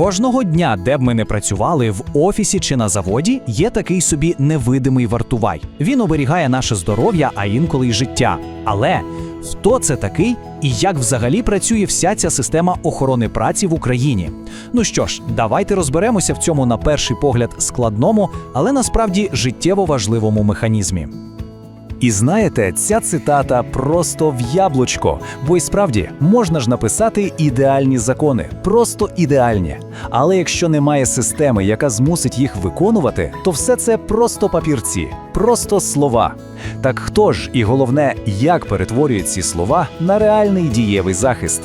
Кожного дня, де б ми не працювали, в офісі чи на заводі, є такий собі невидимий вартувай. Він оберігає наше здоров'я, а інколи й життя. Але хто це такий і як взагалі працює вся ця система охорони праці в Україні? Ну що ж, давайте розберемося в цьому на перший погляд складному, але насправді життєво важливому механізмі. І знаєте, ця цитата просто в яблучко, бо і справді можна ж написати ідеальні закони, просто ідеальні. Але якщо немає системи, яка змусить їх виконувати, то все це просто папірці, просто слова. Так хто ж і головне, як перетворює ці слова на реальний дієвий захист?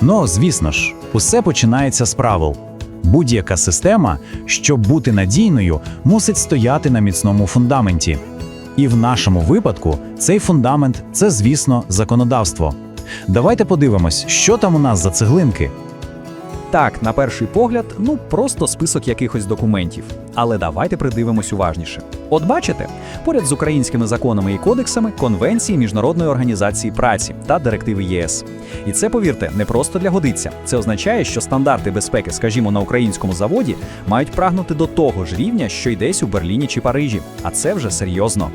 Ну, звісно ж, усе починається з правил. Будь-яка система, щоб бути надійною, мусить стояти на міцному фундаменті. І в нашому випадку цей фундамент це, звісно, законодавство. Давайте подивимось, що там у нас за цеглинки. Так, на перший погляд, ну просто список якихось документів. Але давайте придивимось уважніше. От бачите, поряд з українськими законами і кодексами конвенції Міжнародної організації праці та директиви ЄС. І це, повірте, не просто для годиться. Це означає, що стандарти безпеки, скажімо, на українському заводі, мають прагнути до того ж рівня, що й десь у Берліні чи Парижі. А це вже серйозно.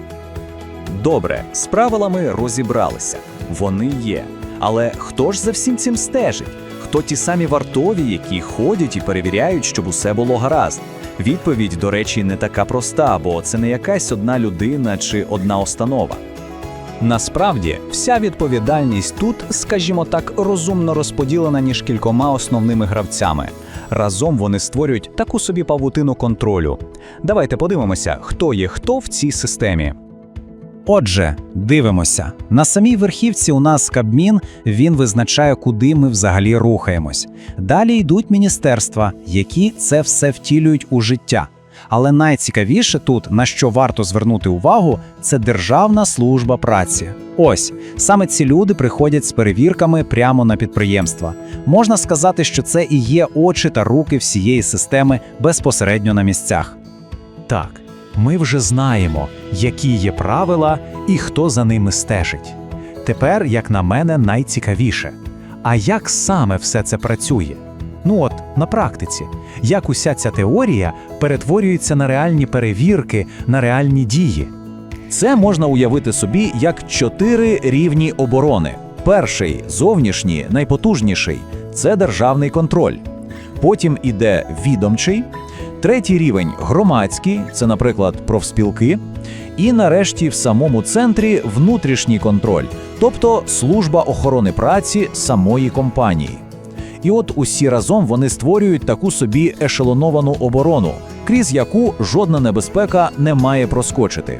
Добре, з правилами розібралися. Вони є. Але хто ж за всім цим стежить? Хто ті самі вартові, які ходять і перевіряють, щоб усе було гаразд? Відповідь, до речі, не така проста, бо це не якась одна людина чи одна установа. Насправді, вся відповідальність тут, скажімо так, розумно розподілена між кількома основними гравцями. Разом вони створюють таку собі павутину контролю. Давайте подивимося, хто є хто в цій системі. Отже, дивимося. На самій верхівці у нас Кабмін, він визначає, куди ми взагалі рухаємось. Далі йдуть міністерства, які це все втілюють у життя. Але найцікавіше тут, на що варто звернути увагу, це Державна служба праці. Ось саме ці люди приходять з перевірками прямо на підприємства. Можна сказати, що це і є очі та руки всієї системи безпосередньо на місцях. Так, ми вже знаємо, які є правила і хто за ними стежить. Тепер, як на мене, найцікавіше. А як саме все це працює? Ну от на практиці, як уся ця теорія перетворюється на реальні перевірки, на реальні дії. Це можна уявити собі як чотири рівні оборони. Перший зовнішній, найпотужніший це державний контроль. Потім іде відомчий, третій рівень громадський, це, наприклад, профспілки. І нарешті в самому центрі внутрішній контроль, тобто служба охорони праці самої компанії. І от усі разом вони створюють таку собі ешелоновану оборону, крізь яку жодна небезпека не має проскочити.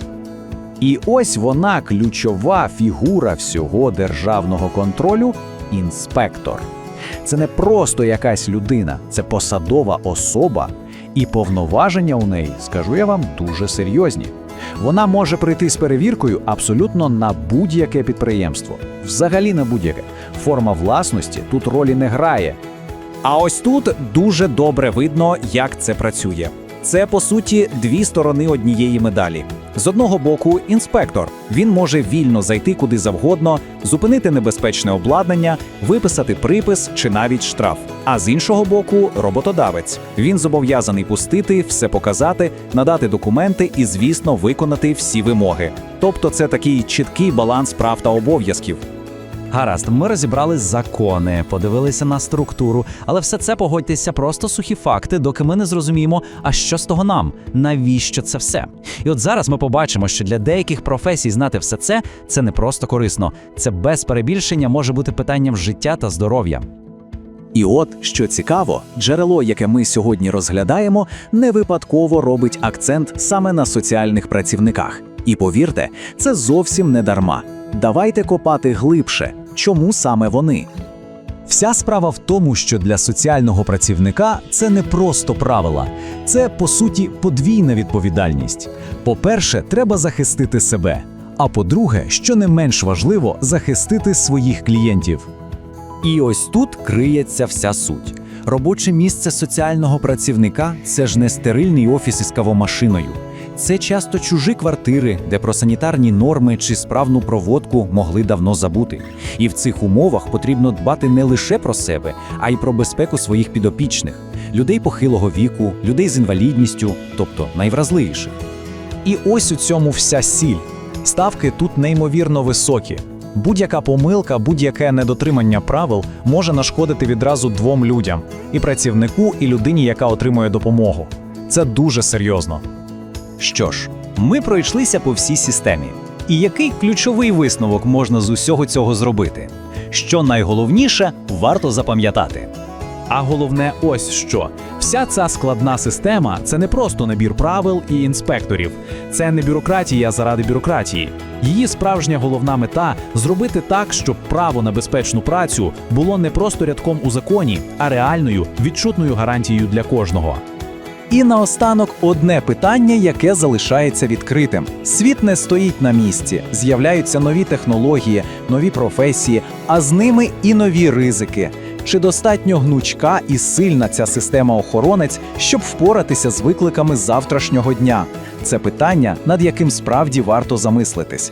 І ось вона ключова фігура всього державного контролю інспектор. Це не просто якась людина, це посадова особа, і повноваження у неї, скажу я вам, дуже серйозні. Вона може прийти з перевіркою абсолютно на будь-яке підприємство, взагалі на будь-яке. Форма власності тут ролі не грає. А ось тут дуже добре видно, як це працює. Це по суті дві сторони однієї медалі. З одного боку, інспектор він може вільно зайти куди завгодно, зупинити небезпечне обладнання, виписати припис чи навіть штраф. А з іншого боку, роботодавець він зобов'язаний пустити, все показати, надати документи і, звісно, виконати всі вимоги. Тобто, це такий чіткий баланс прав та обов'язків. Гаразд, ми розібрали закони, подивилися на структуру, але все це погодьтеся просто сухі факти, доки ми не зрозуміємо, а що з того нам, навіщо це все. І от зараз ми побачимо, що для деяких професій знати все це це не просто корисно, це без перебільшення може бути питанням життя та здоров'я. І от що цікаво, джерело, яке ми сьогодні розглядаємо, не випадково робить акцент саме на соціальних працівниках. І повірте, це зовсім не дарма. Давайте копати глибше, чому саме вони. Вся справа в тому, що для соціального працівника це не просто правила, це по суті подвійна відповідальність. По-перше, треба захистити себе. А по-друге, що не менш важливо, захистити своїх клієнтів. І ось тут криється вся суть. Робоче місце соціального працівника це ж не стерильний офіс із кавомашиною. Це часто чужі квартири, де про санітарні норми чи справну проводку могли давно забути. І в цих умовах потрібно дбати не лише про себе, а й про безпеку своїх підопічних. людей похилого віку, людей з інвалідністю, тобто найвразливіших. І ось у цьому вся сіль. Ставки тут неймовірно високі. Будь-яка помилка, будь-яке недотримання правил може нашкодити відразу двом людям: і працівнику, і людині, яка отримує допомогу. Це дуже серйозно. Що ж, ми пройшлися по всій системі. І який ключовий висновок можна з усього цього зробити? Що найголовніше варто запам'ятати. А головне, ось що: вся ця складна система це не просто набір правил і інспекторів, це не бюрократія заради бюрократії. Її справжня головна мета зробити так, щоб право на безпечну працю було не просто рядком у законі, а реальною відчутною гарантією для кожного. І наостанок одне питання, яке залишається відкритим. Світ не стоїть на місці, з'являються нові технології, нові професії, а з ними і нові ризики. Чи достатньо гнучка і сильна ця система охоронець, щоб впоратися з викликами завтрашнього дня? Це питання, над яким справді варто замислитись.